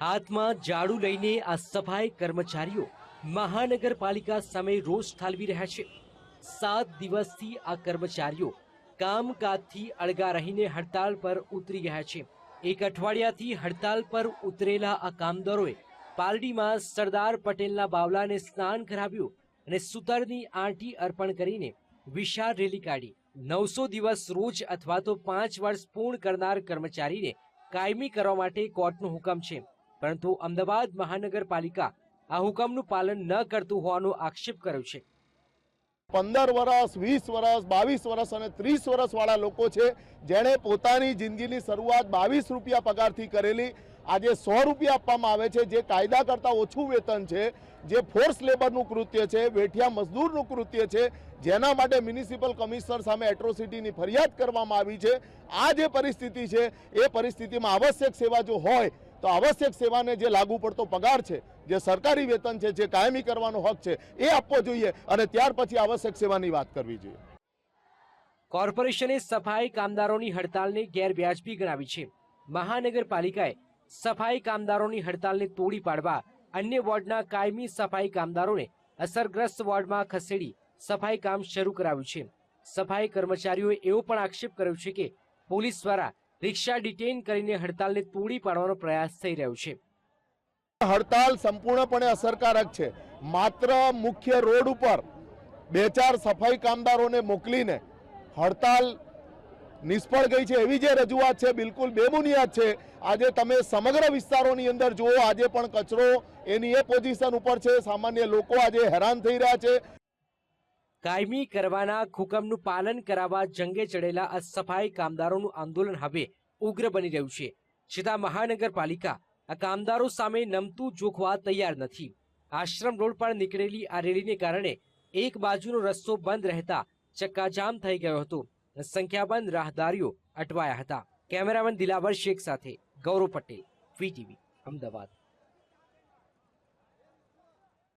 હાથમાં ઝાડુ લઈને આ સફાઈ કર્મચારીઓ મહાનગરપાલિકા સામે રોષ ઠાલવી રહ્યા છે. સાત દિવસથી આ કર્મચારીઓ કામકાજથી અળગા રહીને હડતાળ પર ઉતરી ગયા છે. એક અઠવાડિયાથી હડતાળ પર ઉતરેલા આ કામદારોએ પાલડીમાં સરદાર પટેલના બાવલાને સ્નાન કરાવ્યું અને સુતરની આંટી અર્પણ કરીને વિશાળ રેલી કાઢી. નવસો દિવસ રોજ અથવા તો પાંચ વર્ષ પૂર્ણ કરનાર કર્મચારીને કાયમી કરવા માટે કોર્ટનો હુકમ છે. પરંતુ અમદાવાદ મહાનગરપાલિકા આ હુકમનું પાલન ન કરતું હોવાનો આક્ષેપ કર્યો છે. પંદર વર્ષ વીસ વર્ષ બાવીસ વર્ષ અને ત્રીસ વર્ષવાળા લોકો છે, જેણે પોતાની જિંદગીની શરૂઆત બાવીસ રૂપિયા પગારથી કરેલી, આજે સો રૂપિયા આપવામાં આવે છે, જે કાયદા કરતાં ઓછું વેતન છે, જે ફોર્સ લેબરનું કૃત્ય છે, વેઠિયા મજદૂરનું કૃત્ય છે, જેના માટે મ્યુનિસિપલ કમિશનર સામે એટ્રોસિટીની ફરિયાદ કરવામાં આવી છે. આ જે પરિસ્થિતિ છે, એ પરિસ્થિતિમાં આવશ્યક સેવા જો હોય તો આવશ્યક સેવાને જે લાગુ પડતો પગાર છે, જે સરકારી વેતન છે, જે કાયમી કરવાનો હક છે, એ આપવો જોઈએ અને ત્યાર પછી આવશ્યક સેવાની વાત કરવી જોઈએ. કોર્પોરેશને સફાઈ કામદારોની હડતાલને ગેરવ્યાજબી ગણાવી છે. મહાનગરપાલિકાએ સફાઈ કામદારોની હડતાલને તોડી પાડવા અન્ય વોર્ડના કાયમી સફાઈ કામદારોને અસરગ્રસ્ત વોર્ડમાં ખસેડી સફાઈ કામ શરૂ કરાવ્યું છે. સફાઈ કર્મચારીઓએ એવો પણ આક્ષેપ કર્યો છે કે પોલીસ દ્વારા રિક્ષા ડિટેન કરીને હડતાલને તોડી પાડવાનો પ્રયાસ થઈ રહ્યો છે. હડતાલ સંપૂર્ણપણે અસરકારક છે. માત્ર મુખ્ય રોડ ઉપર બે ચાર સફાઈ કામદારોને મોકલીને હડતાલ નિષ્ફળ ગઈ છે. એવી જે રજૂઆત છે, બિલકુલ બેબુનિયાદ છે. આજે તમે સમગ્ર વિસ્તારોની અંદર જુઓ, આજે પણ કચરો એની એ પોઝિશન ઉપર છે. સામાન્ય લોકો આજે હેરાન થઈ રહ્યા છે. કાયમી કરવાના હુકમનું પાલન કરાવવા જંગે ચડેલા આ સફાઈ કામદારોનું આંદોલન હવે ઉગ્ર બની રહ્યું છે. છતાં મહાનગરપાલિકા આ કામદારો સામે નમતું જોખવા તૈયાર નથી. આશ્રમ રોડ પર નીકળેલી આ રેલીને કારણે એક બાજુનો રસ્તો બંધ રહેતા ચક્કાજામ થઈ ગયો હતો. સંખ્યાબંધ રાહદારીઓ અટવાયા હતા. કેમેરામેન દિલાવર શેખ સાથે ગૌરવ પટેલ વીટીવી અમદાવાદ.